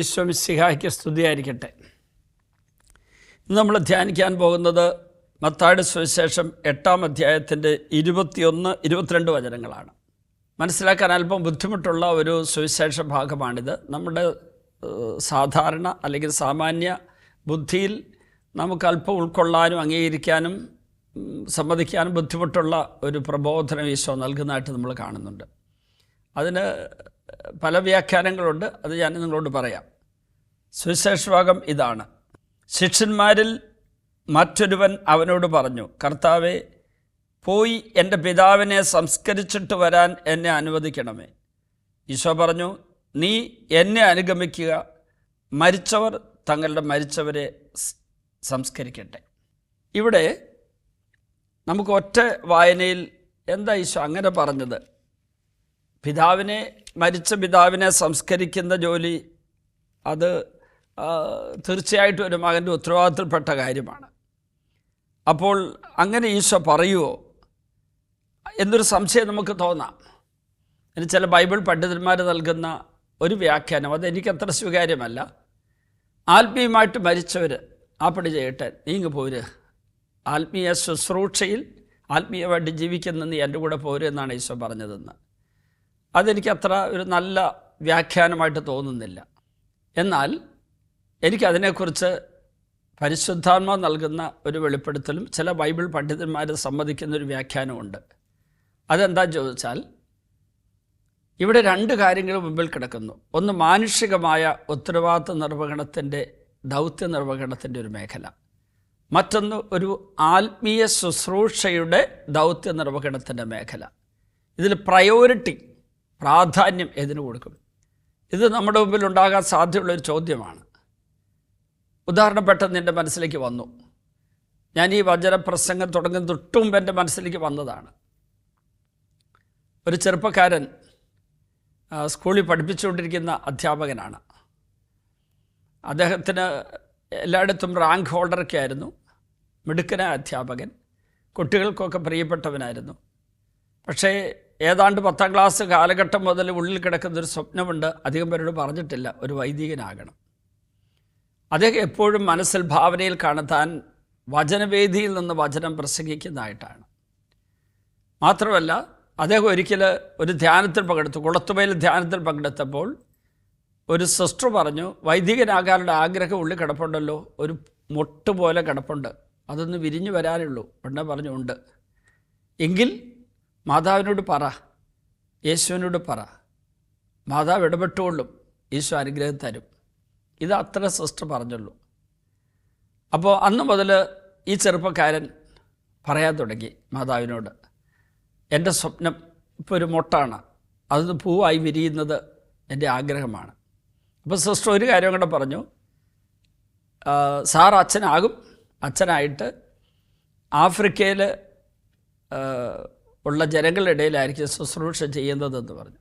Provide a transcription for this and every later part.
ഈശോ മിസ്സിഹായ്ക്ക് സ്തുതിയായിരിക്കട്ടെ. ഇന്ന് നമ്മൾ ധ്യാനിക്കാൻ പോകുന്നത് മത്തായുടെ സുവിശേഷം എട്ടാം അധ്യായത്തിന്റെ ഇരുപത്തിയൊന്ന് ഇരുപത്തിരണ്ട് വചനങ്ങളാണ്. മനസ്സിലാക്കാൻ അല്പം ബുദ്ധിമുട്ടുള്ള ഒരു സുവിശേഷ ഭാഗമാണിത്. നമ്മുടെ സാധാരണ അല്ലെങ്കിൽ സാമാന്യ ബുദ്ധിയിൽ നമുക്ക് അല്പം ഉൾക്കൊള്ളാനും അംഗീകരിക്കാനും സമ്മതിക്കാനും ബുദ്ധിമുട്ടുള്ള ഒരു പ്രബോധനം ഈശോ നൽകുന്നതായിട്ട് നമ്മൾ കാണുന്നുണ്ട്. അതിന് പല വ്യാഖ്യാനങ്ങളുണ്ട്. അത് ഞാൻ നിങ്ങളോട് പറയാം. സുവിശേഷഭാഗം ഇതാണ്. ശിഷ്യന്മാരിൽ മറ്റൊരുവൻ അവനോട് പറഞ്ഞു കർത്താവെ പോയി എന്റെ പിതാവിനെ സംസ്കരിച്ചിട്ട് വരാൻ എന്നെ അനുവദിക്കണമേ. ഈശോ പറഞ്ഞു നീ എന്നെ അനുഗമിക്കുക. മരിച്ചവർ തങ്ങളുടെ മരിച്ചവരെ സംസ്കരിക്കട്ടെ. ഇവിടെ നമുക്ക് ഒറ്റ വായനയിൽ എന്താ ഈശോ അങ്ങനെ പറഞ്ഞത്? പിതാവിനെ മരിച്ച പിതാവിനെ സംസ്കരിക്കുന്ന ജോലി അത് തീർച്ചയായിട്ടും ഒരു മകന്റെ ഉത്തരവാദിത്തപ്പെട്ട കാര്യമാണ്. അപ്പോൾ അങ്ങനെ ഈശോ പറയുമോ എന്നൊരു സംശയം നമുക്ക് തോന്നാം. ഇനി ചില ബൈബിൾ പണ്ഡിതന്മാർ നൽകുന്ന ഒരു വ്യാഖ്യാനം അത് എനിക്കത്ര സ്വീകാര്യമല്ല. ആത്മീയമായിട്ട് മരിച്ചവർ ആ പണി ചെയ്യട്ടെ നീങ്ങ് പോര്. ആത്മീയ ശുശ്രൂഷയിൽ ആത്മീയമായിട്ട് ജീവിക്കുന്ന നീ എന്റെ കൂടെ പോരെന്നാണ് ഈശോ പറഞ്ഞതെന്ന്. അതെനിക്ക് അത്ര ഒരു നല്ല വ്യാഖ്യാനമായിട്ട് തോന്നുന്നില്ല. എന്നാൽ എനിക്കതിനെക്കുറിച്ച് പരിശുദ്ധാത്മ നൽകുന്ന ഒരു വെളിപ്പെടുത്തലും ചില ബൈബിൾ പണ്ഡിതന്മാർ സമ്മതിക്കുന്ന ഒരു വ്യാഖ്യാനമുണ്ട് അതെന്താ ചോദിച്ചാൽ ഇവിടെ രണ്ട് കാര്യങ്ങൾ മുമ്പിൽ കിടക്കുന്നു. ഒന്ന് മാനുഷികമായ ഉത്തരവാദിത്വ നിർവഹണത്തിന്റെ ദൗത്യ നിർവഹണത്തിന്റെ ഒരു മേഖല. മറ്റൊന്ന് ഒരു ആത്മീയ ശുശ്രൂഷയുടെ ദൗത്യ നിർവഹണത്തിന്റെ മേഖല. ഇതിൽ പ്രയോറിറ്റി പ്രാധാന്യം ഏതിന് കൊടുക്കും? ഇത് നമ്മുടെ മുമ്പിൽ ഉണ്ടാകാൻ സാധ്യതയുള്ളൊരു ചോദ്യമാണ്. ഉദാഹരണം പെട്ടെന്ന് എന്റെ മനസ്സിലേക്ക് വന്നു. ഞാൻ ഈ വചനപ്രസംഗം തുടങ്ങുന്ന തൊട്ടും എന്റെ മനസ്സിലേക്ക് വന്നതാണ്. ഒരു ചെറുപ്പക്കാരൻ സ്കൂളിൽ പഠിപ്പിച്ചുകൊണ്ടിരിക്കുന്ന അധ്യാപകനാണ്. അദ്ദേഹത്തിന് എല്ലായിടത്തും റാങ്ക് ഹോൾഡറൊക്കെ ആയിരുന്നു. മിടുക്കനായ അധ്യാപകൻ കുട്ടികൾക്കൊക്കെ പ്രിയപ്പെട്ടവനായിരുന്നു. പക്ഷേ ഏതാണ്ട് പത്താം ക്ലാസ് കാലഘട്ടം മുതൽ ഉള്ളിൽ കിടക്കുന്നൊരു സ്വപ്നമുണ്ട്. അധികം പേരോട് പറഞ്ഞിട്ടില്ല. ഒരു വൈദികനാകണം. അദ്ദേഹം എപ്പോഴും മനസ്സിൽ ഭാവനയിൽ കാണത്താൻ വചനവേദിയിൽ നിന്ന് വചനം പ്രസംഗിക്കുന്നതായിട്ടാണ്. മാത്രമല്ല അദ്ദേഹം ഒരിക്കൽ ഒരു ധ്യാനത്തിൽ പങ്കെടുത്തു. കുളത്തുമയിൽ ധ്യാനത്തിൽ പങ്കെടുത്തപ്പോൾ ഒരു സിസ്റ്റർ പറഞ്ഞു വൈദികനാകാനുള്ള ആഗ്രഹം ഉള്ളിൽ കിടപ്പുണ്ടല്ലോ. ഒരു മൊട്ട് പോലെ കിടപ്പുണ്ട്. അതൊന്ന് വിരിഞ്ഞു വരാനുള്ളൂ ഉടനെ പറഞ്ഞു ഉണ്ട്. എങ്കിൽ മാതാവിനോട് പറ. യേശുവിനോട് പറ. മാതാവ് ഇടപെട്ടുകൊള്ളും. ഈശോ അനുഗ്രഹം തരും. ഇത് അത്ര സിസ്റ്റർ പറഞ്ഞുള്ളൂ. അപ്പോൾ അന്ന് മുതൽ ഈ ചെറുപ്പക്കാരൻ പറയാൻ തുടങ്ങി മാതാവിനോട്. എന്റെ സ്വപ്നം ഇപ്പോൾ ഒരു മൊട്ടാണ്. അത് പൂവായി വിരിയുന്നത് എന്റെ ആഗ്രഹമാണ്. അപ്പോൾ സിസ്റ്റർ ഒരു കാര്യം കൂടെ പറഞ്ഞു. സാർ അച്ഛനാകും. അച്ഛനായിട്ട് ആഫ്രിക്കയിൽ ഉള്ള ജനങ്ങളുടെ ഇടയിലായിരിക്കും ശുശ്രൂഷ ചെയ്യുന്നതെന്ന് പറഞ്ഞു.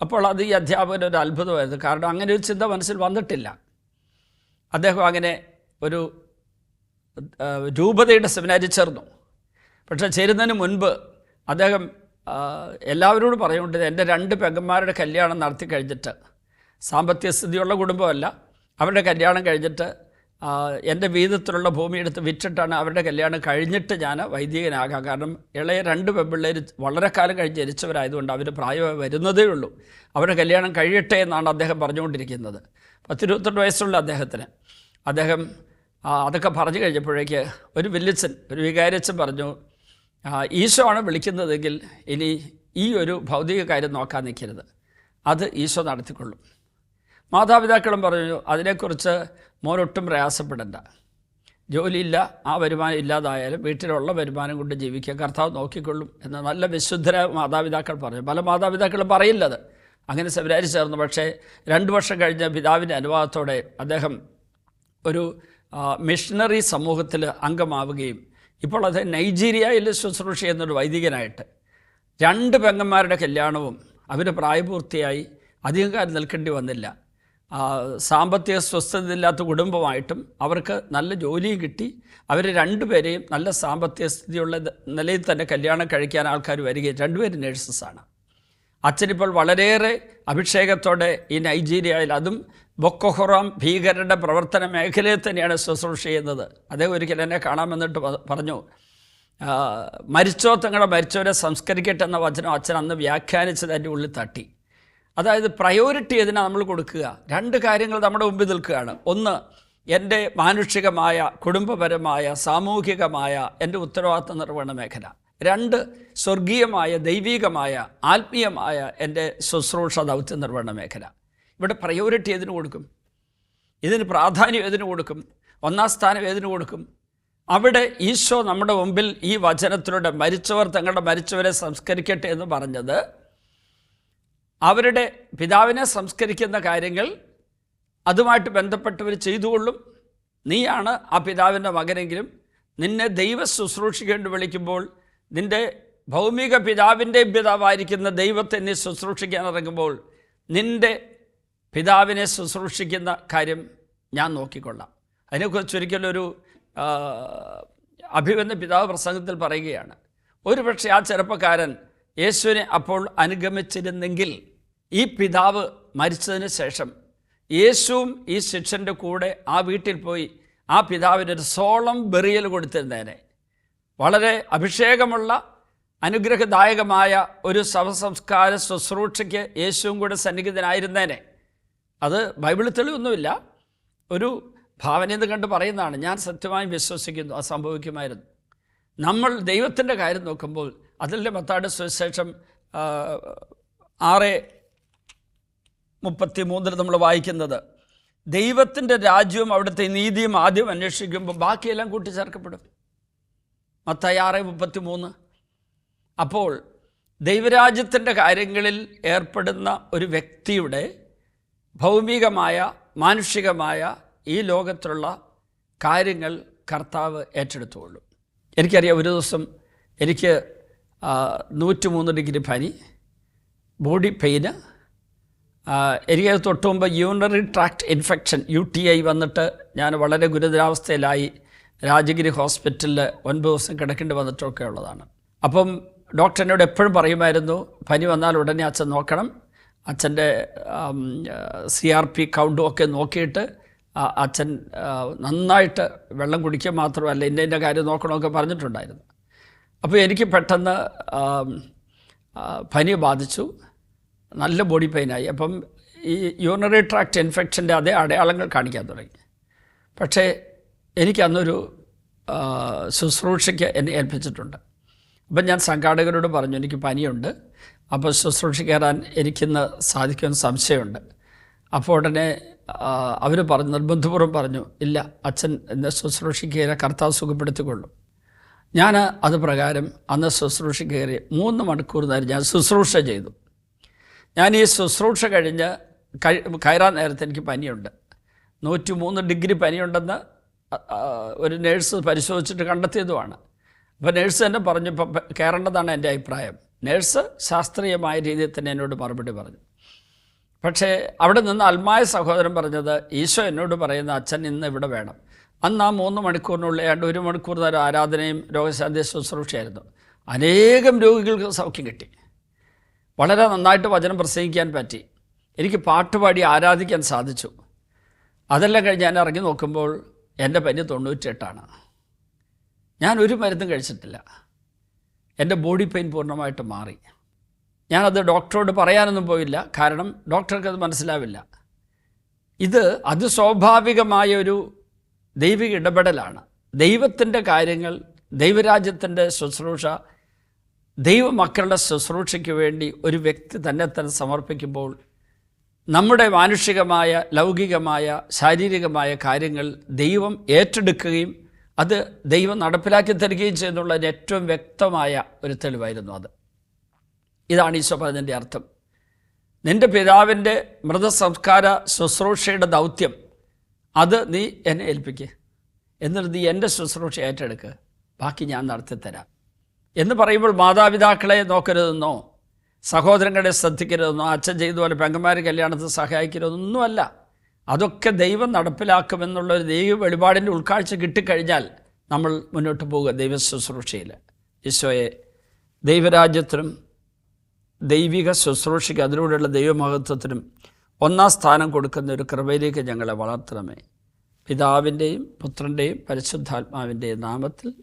അപ്പോൾ അത് ഈ അധ്യാപകന് ഒരു അത്ഭുതമായിരുന്നു. കാരണം അങ്ങനെ ഒരു ചിന്ത മനസ്സിൽ വന്നിട്ടില്ല. അദ്ദേഹം അങ്ങനെ ഒരു രൂപതയുടെ സെമിനാരിൽ ചേർന്നു. പക്ഷേ ചേരുന്നതിന് മുൻപ് അദ്ദേഹം എല്ലാവരോടും പറയുന്നുണ്ട് എന്റെ രണ്ട് പെങ്ങന്മാരുടെ കല്യാണം നടത്തി കഴിഞ്ഞിട്ട് സാമ്പത്തിക സ്ഥിതിയുള്ള കുടുംബമല്ല അവരുടെ കല്യാണം കഴിഞ്ഞിട്ട് എന്റെ വീതത്തിലുള്ള ഭൂമി എടുത്ത് വിറ്റിട്ടാണ് അവരുടെ കല്യാണം കഴിഞ്ഞിട്ട് ഞാൻ വൈദികനാകാം. കാരണം ഇളയ രണ്ട് പെൺപിള്ളേർ വളരെ കാലം കഴിഞ്ഞ് ജനിച്ചവരായതുകൊണ്ട് അവർ പ്രായമായി വരുന്നതേ ഉള്ളൂ. അവരുടെ കല്യാണം കഴിയട്ടെ എന്നാണ് അദ്ദേഹം പറഞ്ഞുകൊണ്ടിരിക്കുന്നത്. പത്തിരുപത്തെട്ട് വയസ്സുള്ള അദ്ദേഹത്തിന്. അദ്ദേഹം അതൊക്കെ പറഞ്ഞു കഴിഞ്ഞപ്പോഴേക്ക് ഒരു വില്ലിച്ചൻ ഒരു വികാരച്ചൻ പറഞ്ഞു ഈശോ ആണ് വിളിക്കുന്നതെങ്കിൽ ഇനി ഈ ഒരു ഭൗതിക കാര്യം നോക്കാൻ നിൽക്കരുത്. അത് ഈശോ നടത്തിക്കൊള്ളും. മാതാപിതാക്കളും പറഞ്ഞു അതിനെക്കുറിച്ച് മോനൊട്ടും പ്രയാസപ്പെടണ്ട. ജോലിയില്ല ആ വരുമാനം ഇല്ലാതായാലും വീട്ടിലുള്ള വരുമാനം കൊണ്ട് ജീവിക്കുക. കർത്താവ് നോക്കിക്കൊള്ളും. എന്ന് നല്ല വിശുദ്ധരായ മാതാപിതാക്കൾ പറഞ്ഞു. പല മാതാപിതാക്കളും പറയില്ലത്. അങ്ങനെ സെമിനാരി ചേർന്നു. പക്ഷേ രണ്ട് വർഷം കഴിഞ്ഞ പിതാവിന്റെ അനുവാദത്തോടെ അദ്ദേഹം ഒരു മിഷണറി സമൂഹത്തിൽ അംഗമാവുകയും ഇപ്പോൾ അത് നൈജീരിയയിൽ ശുശ്രൂഷ ചെയ്യുന്നൊരു വൈദികനായിട്ട്. രണ്ട് പെങ്ങന്മാരുടെ കല്യാണവും അവർ പ്രായപൂർത്തിയായി അധികം കാലം നിൽക്കേണ്ടി വന്നില്ല. സാമ്പത്തിക സ്വസ്ഥതയില്ലാത്ത കുടുംബമായിട്ടും അവർക്ക് നല്ല ജോലിയും കിട്ടി. അവർ രണ്ടുപേരെയും നല്ല സാമ്പത്തിക സ്ഥിതിയുള്ള നിലയിൽ തന്നെ കല്യാണം കഴിക്കാൻ ആൾക്കാർ വരികയും രണ്ടുപേരും നേഴ്സസാണ് അച്ഛനിപ്പോൾ വളരെയേറെ അഭിഷേകത്തോടെ ഈ നൈജീരിയയിൽ അതും ബൊക്കഹുറാം ഭീകരരുടെ പ്രവർത്തന മേഖലയിൽ തന്നെയാണ് ശുശ്രൂഷ ചെയ്യുന്നത്. അദ്ദേഹം ഒരിക്കൽ എന്നെ കാണാമെന്നിട്ട് പറഞ്ഞു മരിച്ചോ മരിച്ചവരെ സംസ്കരിക്കട്ടെ എന്ന വചനം അച്ഛൻ അന്ന് വ്യാഖ്യാനിച്ചത് എന്റെ ഉള്ളിൽ തട്ടി. അതായത് പ്രയോറിറ്റി എതിനാണ് നമ്മൾ കൊടുക്കുക. രണ്ട് കാര്യങ്ങൾ നമ്മുടെ മുമ്പിൽ നിൽക്കുകയാണ്. ഒന്ന് എന്റെ മാനുഷികമായ കുടുംബപരമായ സാമൂഹികമായ എന്റെ ഉത്തരവാദിത്വ നിർവഹണ മേഖല. രണ്ട് സ്വർഗീയമായ ദൈവികമായ ആത്മീയമായ എന്റെ ശുശ്രൂഷ ദൗത്യ നിർവഹണ മേഖല. ഇവിടെ പ്രയോറിറ്റി ഏതിന് കൊടുക്കും? ഇതിന് പ്രാധാന്യം ഏതിന് കൊടുക്കും? ഒന്നാം സ്ഥാനം ഏതിന് കൊടുക്കും? അവിടെ ഈശോ നമ്മുടെ മുമ്പിൽ ഈ വചനത്തിലൂടെ മരിച്ചവർ തങ്ങളുടെ മരിച്ചവരെ സംസ്കരിക്കട്ടെ എന്ന് പറഞ്ഞത് അവരുടെ പിതാവിനെ സംസ്കരിക്കുന്ന കാര്യങ്ങൾ അതുമായിട്ട് ബന്ധപ്പെട്ടവർ ചെയ്തുകൊള്ളും. നീയാണ് ആ പിതാവിന്റെ മകനെങ്കിലും നിന്നെ ദൈവ ശുശ്രൂഷിക്കേണ്ടി വിളിക്കുമ്പോൾ നിന്റെ ഭൗമിക പിതാവിന്റെ പിതാവായിരിക്കുന്ന ദൈവത്തെ നീ ശുശ്രൂഷിക്കാൻ ഇറങ്ങുമ്പോൾ നിന്റെ പിതാവിനെ ശുശ്രൂഷിക്കുന്ന കാര്യം ഞാൻ നോക്കിക്കൊള്ളാം. അതിനെക്കുറിച്ച് ഒരിക്കലൊരു അഭിവന്ദ പിതാവ് പ്രസംഗത്തിൽ പറയുകയാണ്. ഒരുപക്ഷെ ആ ചെറുപ്പക്കാരൻ യേശുവിനെ അപ്പോൾ അനുഗമിച്ചിരുന്നെങ്കിൽ ഈ പിതാവ് മരിച്ചതിന് ശേഷം യേശുവും ഈ ശിഷ്യന്റെ കൂടെ ആ വീട്ടിൽ പോയി ആ പിതാവിന് ഒരു സോളം ബെറിയൽ കൊടുത്തിരുന്നേനെ. വളരെ അഭിഷേകമുള്ള അനുഗ്രഹദായകമായ ഒരു ശവസംസ്കാര ശുശ്രൂഷയ്ക്ക് യേശുവും കൂടെ സന്നിഹിതനായിരുന്നേനെ. അത് ബൈബിളിൽ തെളിവൊന്നുമില്ല. ഒരു ഭാവനയെന്ന് കണ്ട് പറയുന്നതാണ്. ഞാൻ സത്യമായും വിശ്വസിക്കുന്നു അത് സംഭവിക്കുമായിരുന്നു. നമ്മൾ ദൈവത്തിന്റെ കാര്യം നോക്കുമ്പോൾ അതിന്റെ മത്താട് സുവിശേഷം ആറ് മുപ്പത്തി മൂന്നിൽ നമ്മൾ വായിക്കുന്നത് ദൈവത്തിന്റെ രാജ്യവും അവിടുത്തെ നീതിയും ആദ്യം അന്വേഷിക്കുമ്പോൾ ബാക്കിയെല്ലാം കൂട്ടിച്ചേർക്കപ്പെടും. മത്തായി ആറ് മുപ്പത്തി മൂന്ന് അപ്പോൾ ദൈവരാജ്യത്തിന്റെ കാര്യങ്ങളിൽ ഏർപ്പെടുന്ന ഒരു വ്യക്തിയുടെ ഭൗമികമായ മാനുഷികമായ ഈ ലോകത്തുള്ള കാര്യങ്ങൾ കർത്താവ് ഏറ്റെടുത്തുകൊള്ളും. എനിക്കറിയാം ഒരു ദിവസം എനിക്ക് നൂറ്റി മൂന്ന് ഡിഗ്രി പനി ബോഡി പെയിന് എനിക്ക് തൊട്ട് മുമ്പ് urinary tract infection U T I വന്നിട്ട് ഞാൻ വളരെ ഗുരുതരാവസ്ഥയിലായി രാജഗിരി ഹോസ്പിറ്റലിൽ ഒൻപത് ദിവസം കിടക്കേണ്ടി വന്നിട്ടൊക്കെ ഉള്ളതാണ്. അപ്പം ഡോക്ടർ എന്നോട് എപ്പോഴും പറയുമായിരുന്നു പനി വന്നാൽ ഉടനെ അച്ഛൻ നോക്കണം. അച്ഛന്റെ സി ആർ പി കൗണ്ടും ഒക്കെ നോക്കിയിട്ട് അച്ഛൻ നന്നായിട്ട് വെള്ളം കുടിക്കുക മാത്രമല്ല ഇന്ന ഇന്ന കാര്യം നോക്കണമൊക്കെ പറഞ്ഞിട്ടുണ്ടായിരുന്നു. അപ്പോൾ എനിക്ക് പെട്ടെന്ന് പനി ബാധിച്ചു. നല്ല ബോഡി പെയിനായി അപ്പം ഈ യൂണറി ട്രാക്ട് ഇൻഫെക്ഷന്റെ അതേ അടയാളങ്ങൾ കാണിക്കാൻ തുടങ്ങി. പക്ഷേ എനിക്ക് അന്നൊരു ആ, ശുശ്രൂഷയ്ക്ക് എന്നെ ഏൽപ്പിച്ചിട്ടുണ്ട്. അപ്പം ഞാൻ സംഘാടകരോട് പറഞ്ഞു എനിക്ക് പനിയുണ്ട്. അപ്പോൾ ശുശ്രൂഷ കയറാൻ എനിക്കിന്ന് സാധിക്കുമെന്ന് സംശയമുണ്ട്. അപ്പോൾ ഉടനെ അവർ പറഞ്ഞു നിർബന്ധപൂർവം പറഞ്ഞു ഇല്ല അച്ഛൻ എന്നെ ശുശ്രൂഷയ്ക്ക് കയറി കർത്താവ് സുഖപ്പെടുത്തിക്കൊള്ളും. ഞാൻ അത് പ്രകാരം അന്ന് ശുശ്രൂഷ കയറി മൂന്ന് മണിക്കൂർ നേരം ഞാൻ ശുശ്രൂഷ ചെയ്തു. ഞാൻ ഈ ശുശ്രൂഷ കഴിഞ്ഞ് കഴി കയറാൻ നേരത്തെ എനിക്ക് പനിയുണ്ട്. നൂറ്റി മൂന്ന് ഡിഗ്രി പനിയുണ്ടെന്ന് ഒരു നേഴ്സ് പരിശോധിച്ചിട്ട് കണ്ടെത്തിയതുമാണ്. അപ്പോൾ നേഴ്സ് തന്നെ പറഞ്ഞു ഇപ്പം കയറേണ്ടതാണ് എന്റെ അഭിപ്രായം. നേഴ്സ് ശാസ്ത്രീയമായ രീതിയിൽ തന്നെ എന്നോട് മറുപടി പറഞ്ഞു. പക്ഷേ അവിടെ നിന്ന് അൽമായ സഹോദരൻ പറഞ്ഞത് ഈശോ എന്നോട് പറയുന്ന അച്ഛൻ ഇന്ന് ഇവിടെ വേണം. അന്ന് ആ മൂന്ന് മണിക്കൂറിനുള്ളിൽ ഏതാണ്ട് ഒരു മണിക്കൂർ നേരം ആരാധനയും രോഗശാന്തി ശുശ്രൂഷയായിരുന്നു. അനേകം രോഗികൾക്ക് സൗഖ്യം കിട്ടി. വളരെ നന്നായിട്ട് വചനം പ്രസംഗിക്കാൻ പറ്റി. എനിക്ക് പാട്ടുപാടി ആരാധിക്കാൻ സാധിച്ചു. അതെല്ലാം കഴിഞ്ഞ് ഞാൻ ഇറങ്ങി നോക്കുമ്പോൾ എന്റെ പനി തൊണ്ണൂറ്റെട്ടാണ് ഞാൻ ഒരു മരുന്നും കഴിച്ചിട്ടില്ല. എന്റെ ബോഡി പെയിൻ പൂർണമായിട്ട് മാറി. ഞാനത് ഡോക്ടറോട് പറയാനൊന്നും പോയില്ല. കാരണം ഡോക്ടർക്ക് അത് മനസ്സിലാവില്ല. ഇത് അതിസ്വാഭാവികമായ ഒരു ദൈവിക ഇടപെടലാണ്. ദൈവത്തിന്റെ കാര്യങ്ങൾ ദൈവരാജ്യത്തിന്റെ ശുശ്രൂഷ ദൈവമക്കളുടെ ശുശ്രൂഷയ്ക്ക് വേണ്ടി ഒരു വ്യക്തി തന്നെ തന്നെ സമർപ്പിക്കുമ്പോൾ നമ്മുടെ മാനുഷികമായ ലൗകികമായ ശാരീരികമായ കാര്യങ്ങൾ ദൈവം ഏറ്റെടുക്കുകയും അത് ദൈവം നടപ്പിലാക്കി തരികയും ചെയ്യുന്നുള്ളതിന് ഏറ്റവും വ്യക്തമായ ഒരു തെളിവായിരുന്നു അത്. ഇതാണ് ഈശോ പറഞ്ഞതിന്റെ അർത്ഥം. നിന്റെ പിതാവിന്റെ മൃതസംസ്കാര ശുശ്രൂഷയുടെ ദൗത്യം അത് നീ എന്നെ ഏൽപ്പിക്കുക എന്നിട്ട് നീ എന്റെ ശുശ്രൂഷ ഏറ്റെടുക്കുക ബാക്കി ഞാൻ നടത്തിത്തരാം. എന്ന് പറയുമ്പോൾ മാതാപിതാക്കളെ നോക്കരുതെന്നോ സഹോദരങ്ങളെ ശ്രദ്ധിക്കരുതെന്നോ അച്ഛൻ ചെയ്ത പോലെ പെങ്ങന്മാർ കല്യാണത്തിൽ സഹായിക്കരുതെന്നൊന്നുമല്ല. അതൊക്കെ ദൈവം നടപ്പിലാക്കുമെന്നുള്ള ഒരു ദൈവ വെളിപാടിന്റെ ഉൾക്കാഴ്ച കിട്ടിക്കഴിഞ്ഞാൽ നമ്മൾ മുന്നോട്ട് പോവുക ദൈവ ശുശ്രൂഷയിൽ ഈശോയെ ദൈവരാജ്യത്തിനും ദൈവിക ശുശ്രൂഷയ്ക്ക് അതിലൂടെയുള്ള ദൈവമഹത്വത്തിനും ഒന്നാം സ്ഥാനം കൊടുക്കുന്ന ഒരു കൃപയിലേക്ക് ഞങ്ങളെ വളർത്തണമേ. പിതാവിന്റെയും പുത്രന്റെയും പരിശുദ്ധാത്മാവിന്റെയും നാമത്തിൽ